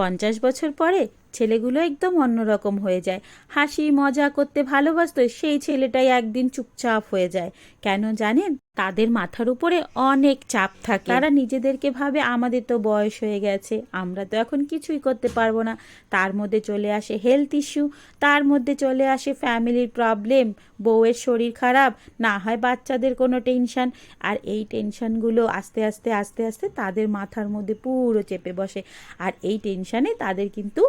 পঞ্চাশ বছর পরে ছেলেগুলো একদম অন্যরকম হয়ে যায়। হাসি, মজা করতে ভালোবাসত, সেই ছেলেটাই একদিন চুপচাপ হয়ে যায়। কেন জানেন? তাদের মাথার উপরে অনেক চাপ থাকে। তারা নিজেদেরকে ভাবে আমাদের তো বয়স হয়ে গেছে আমরা তো এখন কিছুই করতে পারব না। তার মধ্যে চলে আসে হেলথ ইস্যু তার মধ্যে চলে আসে ফ্যামিলির প্রবলেম বউয়ের শরীর খারাপ না হয় বাচ্চাদের কোনো টেনশন আর এই টেনশনগুলো আস্তে আস্তে আস্তে আস্তে তাদের মাথার মধ্যে পুরো চেপে বসে। আর এই টেনশানে তাদের কিন্তু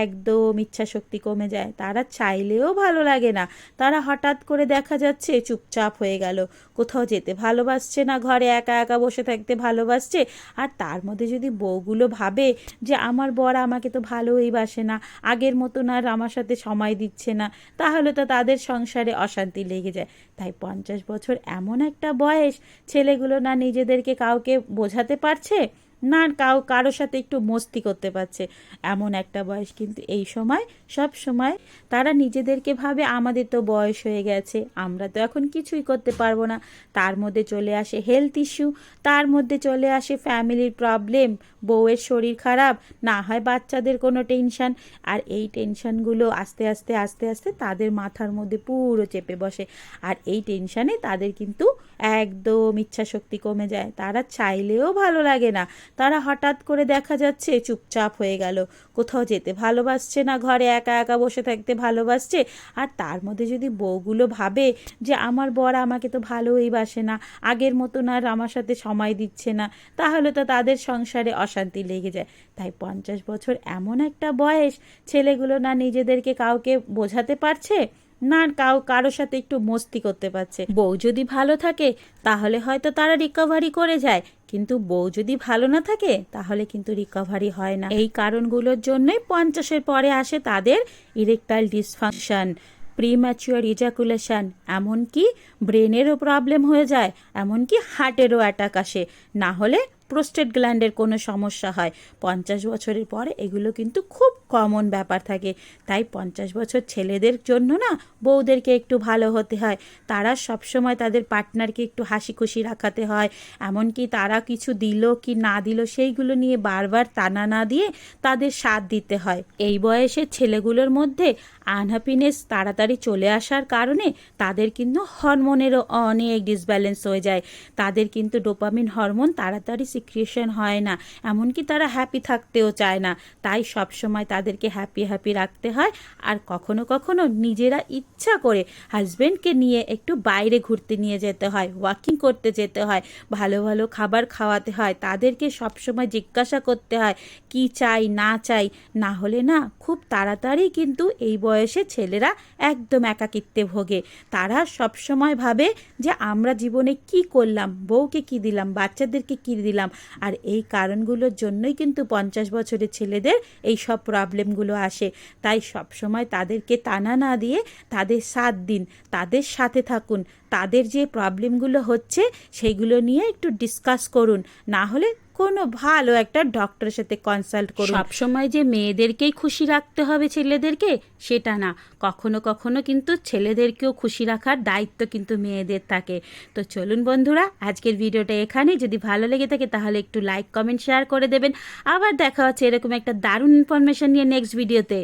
একদম ইচ্ছা শক্তি কমে যায়। তারা চাইলেও ভালো লাগে না। তারা হঠাৎ করে দেখা যাচ্ছে চুপচাপ হয়ে গেল কোথাও যেতে ভালোবাসছে না, ঘরে একা একা বসে থাকতে ভালোবাসছে। আর তার মধ্যে যদি বউগুলো ভাবে যে, আমার বর আমাকে তো ভালোই বাসে না, আগের মতন আর আমার সাথে সময় দিচ্ছে না, তাহলে তো তাদের সংসারে অশান্তি লেগে যায়। তাই পঞ্চাশ বছর এমন একটা বয়স ছেলেগুলো না নিজেদেরকে কাউকে বোঝাতে পারছে? না, কাউ, কারোর সাথে একটু মস্তি করতে পারছে। এমন একটা বয়স কিন্তু এই সময়, সব সময় তারা নিজেদেরকে ভাবে, আমাদের তো বয়স হয়ে গেছে, আমরা তো এখন কিছুই করতে পারব না। তার মধ্যে চলে আসে হেলথ ইস্যু তার মধ্যে চলে আসে ফ্যামিলির প্রবলেম বউয়ের শরীর খারাপ, না হয় বাচ্চাদের কোনো টেনশন আর এই টেনশনগুলো আস্তে আস্তে আস্তে আস্তে তাদের মাথার মধ্যে পুরো চেপে বসে। আর এই টেনশানে তাদের কিন্তু একদম ইচ্ছা শক্তি কমে যায়। তারা চাইলেও ভালো লাগে না। তারা হঠাৎ করে দেখা যাচ্ছে চুপচাপ হয়ে গেল। কোথাও যেতে ভালোবাসছে না, ঘরে একা একা বসে থাকতে ভালোবাসছে। আর তার মধ্যে যদি বউগুলো ভাবে যে, আমার বর আমাকে তো ভালোই বাসে না, আগের মতন আর আমার সাথে সময় দিচ্ছে না তাহলে তো তাদের সংসারে অশান্তি লেগে যায়। তাই পঞ্চাশ বছর এমন একটা বয়স ছেলেগুলো না নিজেদেরকে কাউকে বোঝাতে পারছে? না, কাউ কারোর সাথে একটু মস্তি করতে পারছে। বউ যদি ভালো থাকে, তাহলে হয়তো তারা রিকভারি করে যায়। কিন্তু বউ যদি ভালো না থাকে, তাহলে কিন্তু রিকভারি হয় না। এই কারণগুলোর জন্যই পঞ্চাশের পরে আসে তাদের ইরেকটাইল ডিসফাংশন প্রিম্যাচুয়ার ইজাকুলেশন এমনকি ব্রেনেরও প্রবলেম হয়ে যায়, এমনকি হার্টেরও অ্যাটাক আসে। না হলে প্রোস্টেট গ্ল্যান্ডের কোনো সমস্যা হয়। পঞ্চাশ বছরের পরে এগুলো কিন্তু খুব কমন ব্যাপার থাকে। তাই পঞ্চাশ বছর ছেলেদের জন্য না বউদেরকে একটু ভালো হতে হয়। তারা সবসময় তাদের পার্টনারকে একটু হাসি খুশি রাখাতে হয়। এমনকি তারা কিছু দিল কি না দিল সেইগুলো নিয়ে বারবার টানা না দিয়ে তাদের সাথ দিতে হয়। এই বয়সের ছেলেগুলোর মধ্যে আনহ্যাপিনেস তাড়াতাড়ি চলে আসার কারণে তাদের কিন্তু হরমোনেরও অনেক ডিসব্যালেন্স হয়ে যায়। তাদের কিন্তু ডোপামিন হরমোন তাড়াতাড়ি সিক্রিয়েশন হয় না। এমনকি তারা হ্যাপি থাকতেও চায় না। তাই সবসময় তাদেরকে হ্যাপি হ্যাপি রাখতে হয়। আর কখনো কখনো নিজেরা ইচ্ছা করে হাজব্যান্ডকে নিয়ে একটু বাইরে ঘুরতে নিয়ে যেতে হয় ওয়াকিং করতে যেতে হয়, ভালো ভালো খাবার খাওয়াতে হয়, তাদেরকে সবসময় জিজ্ঞাসা করতে হয়, কি চাই, না চাই? না হলে না খুব তাড়াতাড়ি কিন্তু এই বয়সে ছেলেরা একদম একাকিত্বে ভোগে। তারা সবসময় ভাবে যে, আমরা জীবনে কি করলাম? বউকে কি দিলাম? বাচ্চাদেরকে কি দিলাম? আর এই কারণগুলোর জন্যই কিন্তু পঞ্চাশ বছরের ছেলেদের এই সব প্রবলেমগুলো আসে। তাই সবসময় তাদেরকে টানা না দিয়ে তাদের সাথ দিন তাদের সাথে থাকুন। তাদের যে প্রবলেমগুলো হচ্ছে, সেইগুলো নিয়ে একটু ডিসকাস করুন। না হলে কোনো ভালো একটা ডক্টরের সাথে কনসাল্ট করুন। সবসময় যে মেয়েদেরকেই খুশি রাখতে হবে ছেলেদেরকে, সেটা না। কখনো কখনো কিন্তু ছেলেদেরকেও খুশি রাখার দায়িত্ব কিন্তু মেয়েদের থাকে। তো চলুন বন্ধুরা, আজকের ভিডিওটা এখানে। যদি ভালো লেগে থাকে তাহলে একটু লাইক কমেন্ট শেয়ার করে দেবেন। আবার দেখা হচ্ছে এরকম একটা দারুণ ইনফরমেশন নিয়ে নেক্সট ভিডিওতে